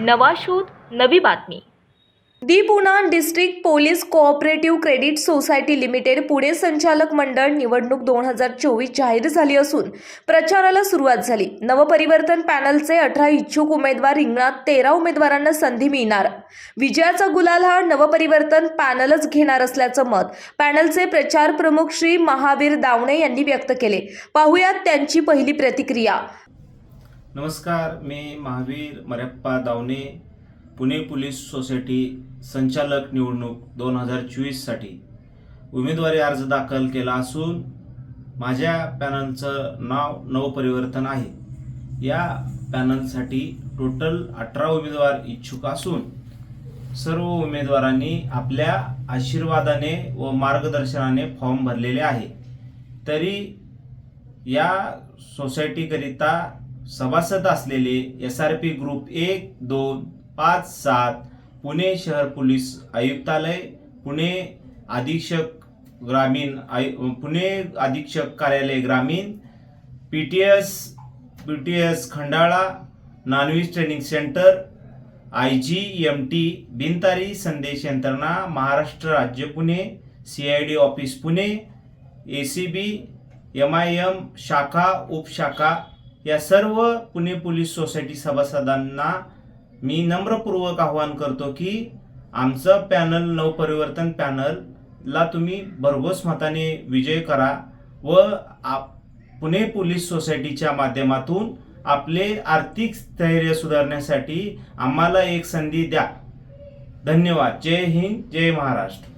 नवा शोध नवी बातमी. The Poona district police cooperative credit society limited Pune संचालक मंडळ निवडणूक दोन हजार चोवीस जाहीर झाली असून प्रचाराला सुरुवात झाली. नवपरिवर्तन पॅनलचे अठरा इच्छुक उमेदवार रिंगणात तेरा उमेदवारांना संधी मिळणार. विजयाचा गुलाल हा नवपरिवर्तन पॅनलच घेणार असल्याचं मत पॅनलचे प्रचार प्रमुख श्री महावीर दावणे यांनी व्यक्त केले. पाहुयात त्यांची पहिली प्रतिक्रिया. नमस्कार मी महावीर मरप्पा दावणे पुणे पोलीस सोसायटी संचालक निवडणूक दोन हजार चोवीससाठी उमेदवारी अर्ज दाखल केला असून माझ्या पॅनलचं नाव नवपरिवर्तन आहे. या पॅनलसाठी टोटल अठरा उमेदवार इच्छुक असून सर्व उमेदवारांनी आपल्या आशीर्वादाने व मार्गदर्शनाने फॉर्म भरलेले आहे. तरी या सोसायटीकरिता सभासद असलेले एस आर पी ग्रुप एक दोन पाच सात पुणे शहर पोलीस आयुक्तालय पुणे अधीक्षक ग्रामीण आयु पुणे अधीक्षक कार्यालय ग्रामीण P T S P T S Khandala non veg training centre I G M T बिनतारी संदेश यंत्रणा महाराष्ट्र राज्य Pune C I D office Pune A C B M I M शाखा उपशाखा या सर्व पुणे पोलीस सोसायटी सभासदांना मी नम्रपूर्वक आवाहन करतो की आमचं पॅनल नवपरिवर्तन पॅनलला तुम्ही भरघोस मताने विजय करा व आप पुणे पोलीस सोसायटीच्या माध्यमातून आपले आर्थिक स्थैर्य सुधारण्यासाठी आम्हाला एक संधी द्या. धन्यवाद. जय हिंद जय महाराष्ट्र.